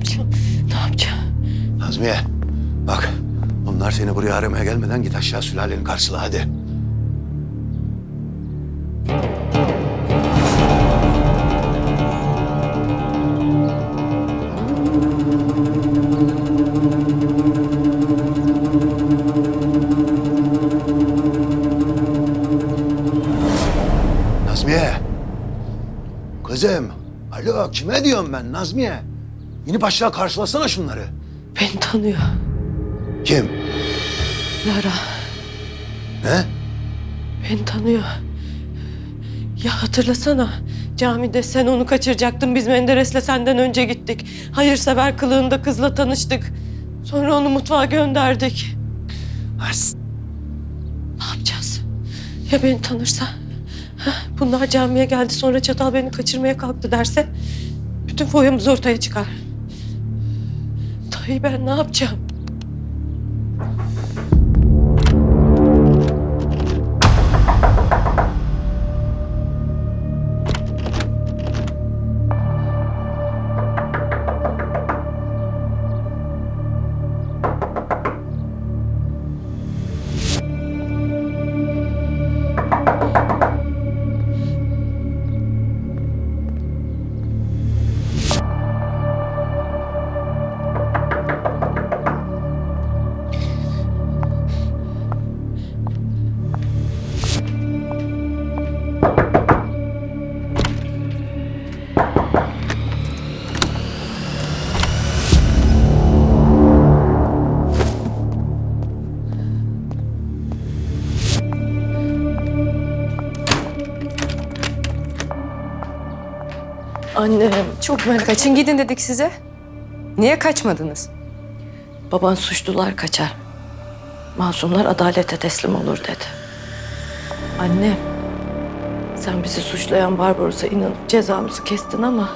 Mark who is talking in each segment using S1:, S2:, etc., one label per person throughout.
S1: yapacağım? Ne yapacağım?
S2: Nazmiye bak onlar seni buraya aramaya gelmeden git aşağı sülalenin karşısına hadi. Nazmiye. Kızım. Alo kime diyorum ben Nazmiye? İnip aşağı karşılasana şunları.
S1: Beni tanıyor.
S2: Kim?
S1: Lara
S2: Ne?
S1: beni tanıyor. Ya hatırlasana. Camide sen onu kaçıracaktın. Biz Menderes'le senden önce gittik. Hayırsever kılığında kızla tanıştık. Sonra onu mutfağa gönderdik.
S2: As.
S1: Ne yapacağız? Ya beni tanırsa? Bunlar camiye geldi sonra çatal beni kaçırmaya kalktı derse bütün foyamız ortaya çıkar. Ben ne yapacağım? Annem çok merak
S3: Kaçın gidin dedik size. Niye kaçmadınız?
S1: Baban suçlular kaçar. Masumlar adalete teslim olur dedi. Anne, sen bizi suçlayan Barbaros'a inanıp cezamızı kestin ama...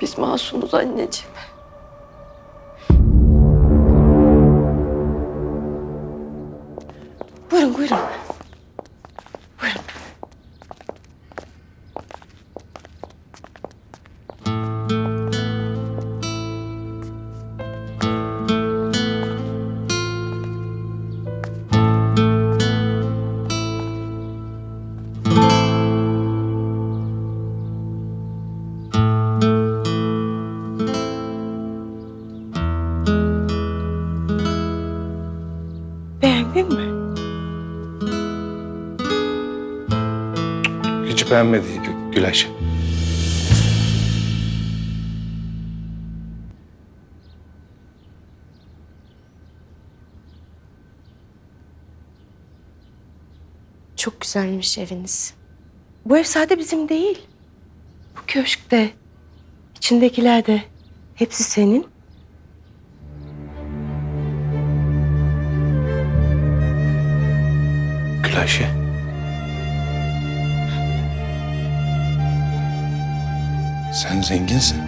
S1: Biz masumuz anneciğim.
S4: Beğenmedi Gü- Gülayşe.
S1: Çok güzelmiş eviniz. Bu ev sade bizim değil. Bu köşk de, içindekiler de hepsi senin.
S4: Gülayşe. Sen zenginsin.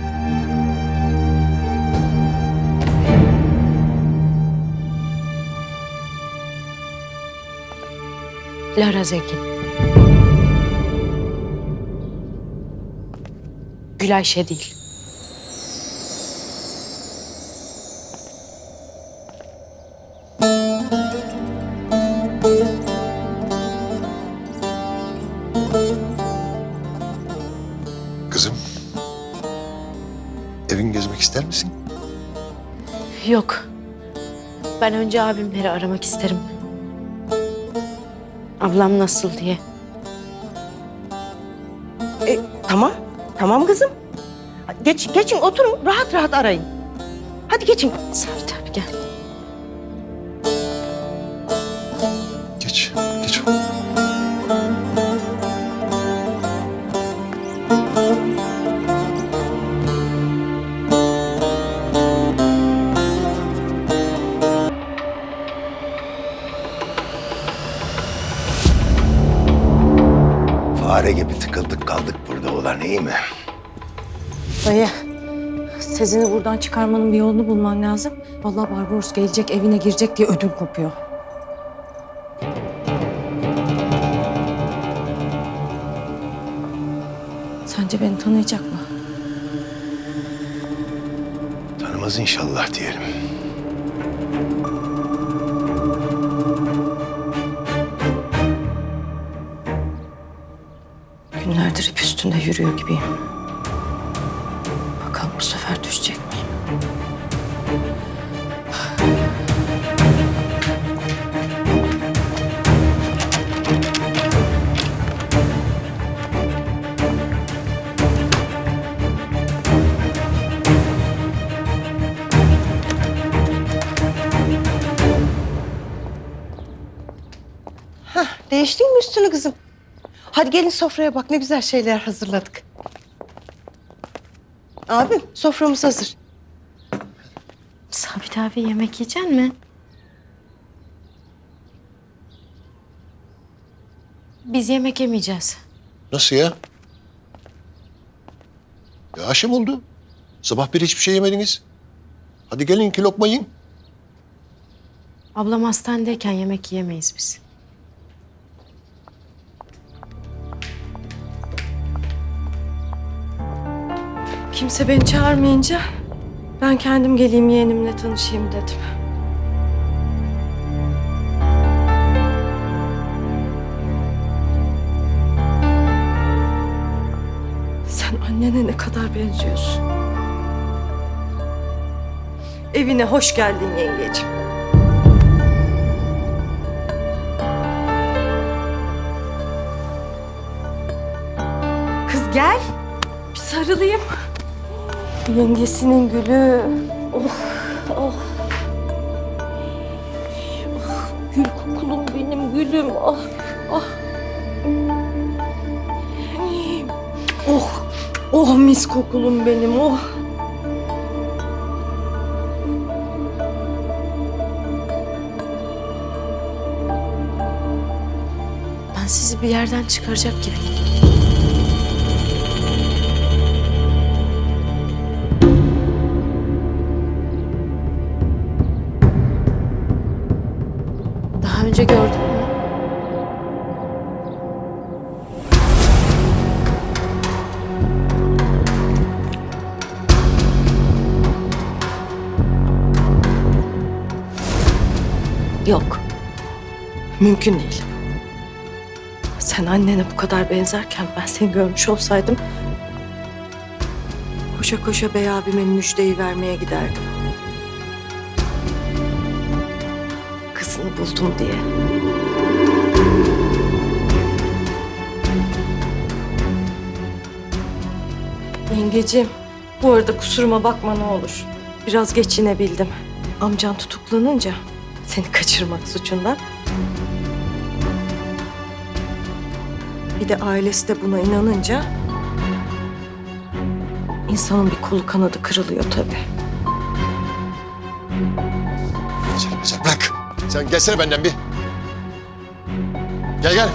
S1: Lara zengin. Gülayşe değil.
S2: İster misin?
S1: Yok. Ben önce abimleri aramak isterim. Ablam nasıl diye.
S5: E, tamam. Tamam kızım. Geç, geçin oturun rahat rahat arayın. Hadi geçin.
S1: Sabit
S2: fare gibi tıkıldık kaldık burada olan iyi mi?
S3: Dayı, Sezin'i buradan çıkarmanın bir yolunu bulman lazım. Vallahi Barbaros gelecek, evine girecek diye ödüm kopuyor. Sence beni tanıyacak mı?
S2: Tanımaz inşallah diyelim.
S3: Üstünde yürüyor gibiyim. Bakalım bu sefer düşecek miyim?
S5: Değiştin mi üstünü kızım? Hadi gelin sofraya bak ne güzel şeyler hazırladık. Abim soframız hazır.
S3: Sabit abi yemek yiyecek mi? Biz yemek yemeyeceğiz.
S6: Nasıl ya? Ya akşam oldu. Sabah beri hiçbir şey yemediniz. Hadi gelin iki lokma yiyin.
S3: Ablam hastanedeyken yemek yiyemeyiz biz.
S1: Kimse beni çağırmayınca ben kendim geleyim yeğenimle tanışayım dedim. Sen annene ne kadar benziyorsun. Evine hoş geldin yengeciğim. Kız gel. Bir sarılayım. Yengesinin gülü. Oh. Oh, gül kokulum benim gülüm. Ah, ah. Oh, oh mis kokulum benim. Oh.
S3: Ben sizi bir yerden çıkaracak gibi. Önce gördün mü?
S1: Yok. Mümkün değil. Sen annene bu kadar benzerken ben seni görmüş olsaydım... ...koşa koşa bey abime müjdeyi vermeye giderdim. Kızını buldum diye. Yengeciğim, bu arada kusuruma bakma ne olur. Biraz geç inebildim. Amcan tutuklanınca seni kaçırmak suçundan. Bir de ailesi de buna inanınca insanın bir kolu kanadı kırılıyor tabii.
S6: Sen gelsene benden bir. Gel gel.